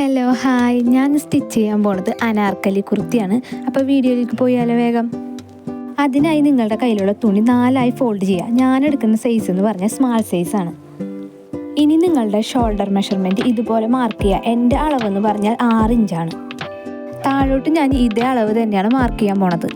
Hello hi ഞാൻ stitch ചെയ്യാൻ പോണത് അനാർക്കലി കുർത്തിയാണ്. അപ്പോൾ വീഡിയോയിലേക്ക് പോയാലോ വേഗം? അതിനായി നിങ്ങളുടെ കയ്യിലുള്ള തുണി നാലായി ഫോൾഡ് ചെയ്യുക ഞാൻ എടുക്കുന്ന സൈസ് എന്ന് പറഞ്ഞാൽ സ്മാൾ സൈസ് ആണ്. ഇനി നിങ്ങളുടെ ഷോൾഡർ മെഷർമെന്റ് ഇതുപോലെ മാർക്ക് ചെയ്യുക എന്റെ അളവെന്ന് പറഞ്ഞാൽ ആറ് ഇഞ്ചാണ്. താഴോട്ട് ഞാൻ ഇതേ അളവ് തന്നെയാണ് മാർക്ക് ചെയ്യാൻ പോണത്.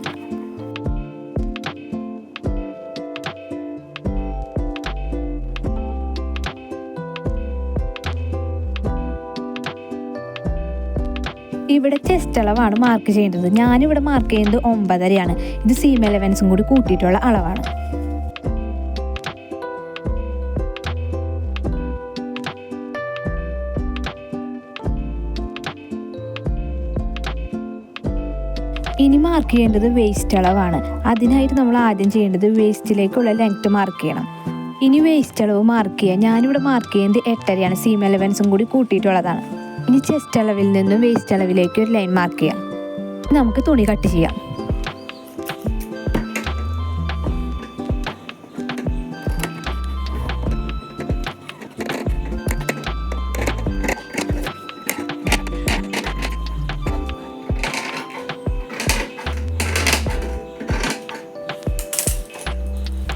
ഇവിടെ ചെസ്റ്റ് അളവാണ് മാർക്ക് ചെയ്യേണ്ടത്. ഞാനിവിടെ മാർക്ക് ചെയ്യുന്നത് ഒമ്പതരയാണ്. ഇത് സീം എലവൻസും കൂടി കൂട്ടിയിട്ടുള്ള അളവാണ്. ഇനി മാർക്ക് ചെയ്യേണ്ടത് വേസ്റ്റ് അളവാണ്. അതിനായിട്ട് നമ്മൾ ആദ്യം ചെയ്യേണ്ടത് വേസ്റ്റിലേക്കുള്ള ലെങ്ത് മാർക്ക് ചെയ്യണം. ഇനി വേസ്റ്റ് അളവ് മാർക്ക് ചെയ്യുക ഞാനിവിടെ മാർക്ക് ചെയ്യുന്നത് എട്ടരയാണ്. സീം എലവൻസും കൂടി കൂട്ടിയിട്ടുള്ളതാണ്. ഇനി ചെസ്റ്റ് അളവിൽ നിന്നും വേസ്റ്റ് അളവിലേക്ക് ഒരു ലൈൻ മാർക്ക് ചെയ്യാം. നമുക്ക് തുണി കട്ട് ചെയ്യാം.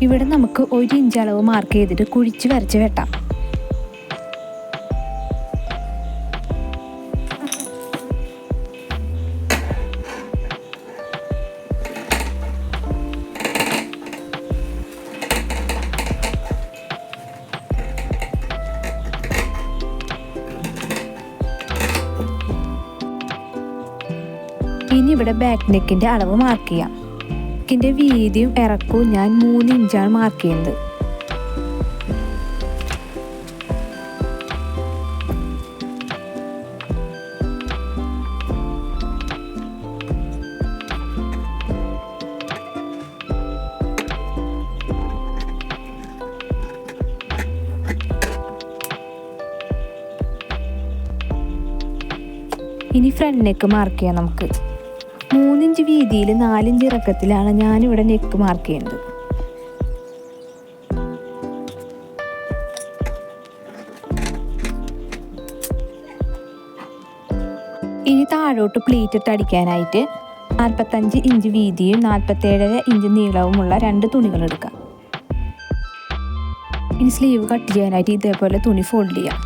ഇവിടെ നമുക്ക് ഒരു ഇഞ്ച് അളവ് മാർക്ക് ചെയ്തിട്ട് കുഴിച്ച് വരച്ച് വെട്ടാം. ഇനി ഇവിടെ ബാക്ക് നെക്കിന്റെ അളവ് മാർക്ക് ചെയ്യാം. നെക്കിന്റെ വീതിയും ഇറക്കവും ഞാൻ മൂന്ന് ഇഞ്ചാണ് മാർക്ക് ചെയ്യുന്നത്. ഇനി ഫ്രണ്ട് നെക്ക് മാർക്ക് ചെയ്യാം നമുക്ക്. മൂന്നിഞ്ച് വീതിയിൽ നാലിഞ്ച് ഇറക്കത്തിലാണ് ഞാനിവിടെ നെക്ക് മാർക്ക് ചെയ്യുന്നത്. ഇനി താഴോട്ട് പ്ലീറ്റ് ഇട്ട് അടിക്കാനായിട്ട് നാൽപ്പത്തഞ്ച് ഇഞ്ച് വീതിയും നാൽപ്പത്തേഴര ഇഞ്ച് നീളവുമുള്ള രണ്ട് തുണികൾ എടുക്കാം. ഇനി സ്ലീവ് കട്ട് ചെയ്യാനായിട്ട് ഇതേപോലെ തുണി ഫോൾഡ് ചെയ്യാം.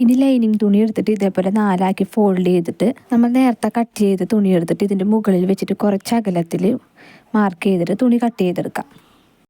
ഇനി ലൈനിങ് തുണി എടുത്തിട്ട് ഇതേപോലെ നാലാക്കി ഫോൾഡ് ചെയ്തിട്ട് നമ്മൾ നേരത്തെ കട്ട് ചെയ്ത് തുണി എടുത്തിട്ട് ഇതിന്റെ മുകളിൽ വെച്ചിട്ട് കുറച്ച് അകലത്തിൽ മാർക്ക് ചെയ്തിട്ട് തുണി കട്ട് ചെയ്തെടുക്കാം.